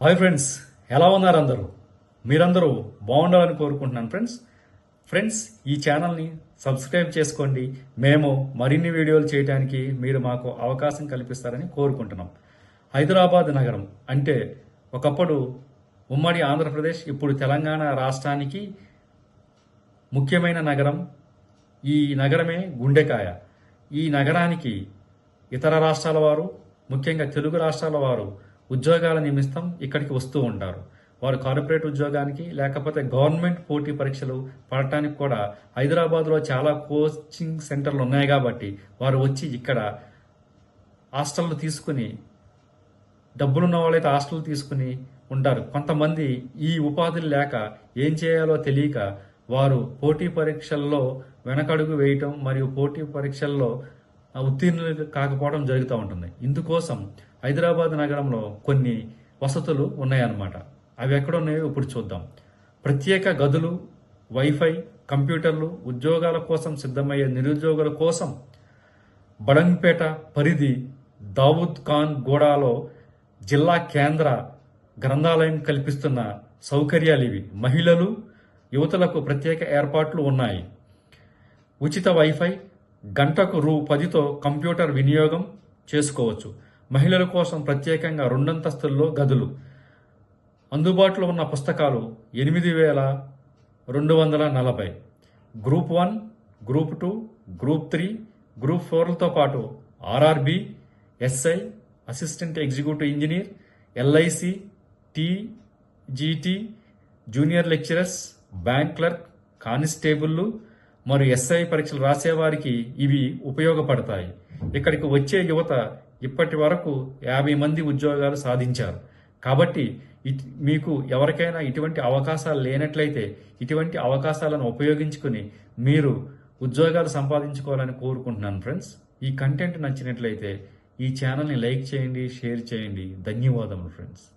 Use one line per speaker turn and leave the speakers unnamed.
Hi friends ఎలా ఉన్నారు అందరూ? మీరందరూ బాగుండాలని కోరుకుంటున్నాను ఫ్రెండ్స్. ఫ్రెండ్స్ ఈ ఛానల్ని సబ్స్క్రైబ్ చేసుకోండి. మేము మరిన్ని వీడియోలు చేయడానికి మీరు మాకు అవకాశం కల్పిస్తారని కోరుకుంటున్నాం. హైదరాబాద్ నగరం అంటే ఒకప్పుడు ఉమ్మడి ఆంధ్రప్రదేశ్ ఇప్పుడు తెలంగాణ రాష్ట్రానికి ముఖ్యమైన నగరం ఈ నగరమే గుండెకాయ. ఈ నగరానికి ఇతర రాష్ట్రాల వారు ముఖ్యంగా తెలుగు రాష్ట్రాల వారు ఉద్యోగాల నిమిత్తం ఇక్కడికి వస్తూ ఉంటారు. వారు కార్పొరేట్ ఉద్యోగానికి లేకపోతే గవర్నమెంట్ పోటీ పరీక్షలు పడటానికి కూడా హైదరాబాద్లో చాలా కోచింగ్ సెంటర్లు ఉన్నాయి కాబట్టి వారు వచ్చి ఇక్కడ హాస్టళ్ళు తీసుకుని డబ్బులున్న వాళ్ళైతే హాస్టల్ తీసుకుని ఉంటారు. కొంతమంది ఈ ఉపాధులు లేక ఏం చేయాలో తెలియక వారు పోటీ పరీక్షల్లో వెనకడుగు వేయటం మరియు పోటీ పరీక్షల్లో ఉత్తీర్ణులు కాకపోవడం జరుగుతూ ఉంటుంది. ఇందుకోసం హైదరాబాద్ నగరంలో కొన్ని వసతులు ఉన్నాయన్నమాట. అవి ఎక్కడ ఉన్నాయో ఇప్పుడు చూద్దాం. ప్రత్యేక గదులు వైఫై కంప్యూటర్లు ఉద్యోగాల కోసం సిద్ధమయ్యే నిరుద్యోగుల కోసం బడంపేట పరిధి దావుద్ ఖాన్ గూడాలో జిల్లా కేంద్ర గ్రంథాలయం కల్పిస్తున్న సౌకర్యాలు ఇవి. మహిళలు యువతలకు ప్రత్యేక ఏర్పాట్లు ఉన్నాయి. ఉచిత వైఫై గంటకు రూ పదితో కంప్యూటర్ వినియోగం చేసుకోవచ్చు. మహిళల కోసం ప్రత్యేకంగా రెండంతస్తుల్లో గదులు. అందుబాటులో ఉన్న పుస్తకాలు ఎనిమిది వేల రెండు వందల నలభై. Group one group two group three group ఫోర్లతో పాటు RRB SI assistant executive engineer LIC TGT junior lecturers bank clerk కానిస్టేబుల్లు మరియు ఎస్ఐ పరీక్షలు రాసేవారికి ఇవి ఉపయోగపడతాయి. ఇక్కడికి వచ్చే యువత ఇప్పటి వరకు యాభై మంది ఉద్యోగాలు సాధించారు. కాబట్టి ఇట్- మీకు ఎవరికైనా ఇటువంటి అవకాశాలు లేనట్లయితే ఇటువంటి అవకాశాలను ఉపయోగించుకుని మీరు ఉద్యోగాలు సంపాదించుకోవాలని కోరుకుంటున్నాను ఫ్రెండ్స్. ఈ కంటెంట్ నచ్చినట్లయితే ఈ ఛానల్ని లైక్ చేయండి షేర్ చేయండి. ధన్యవాదములు ఫ్రెండ్స్.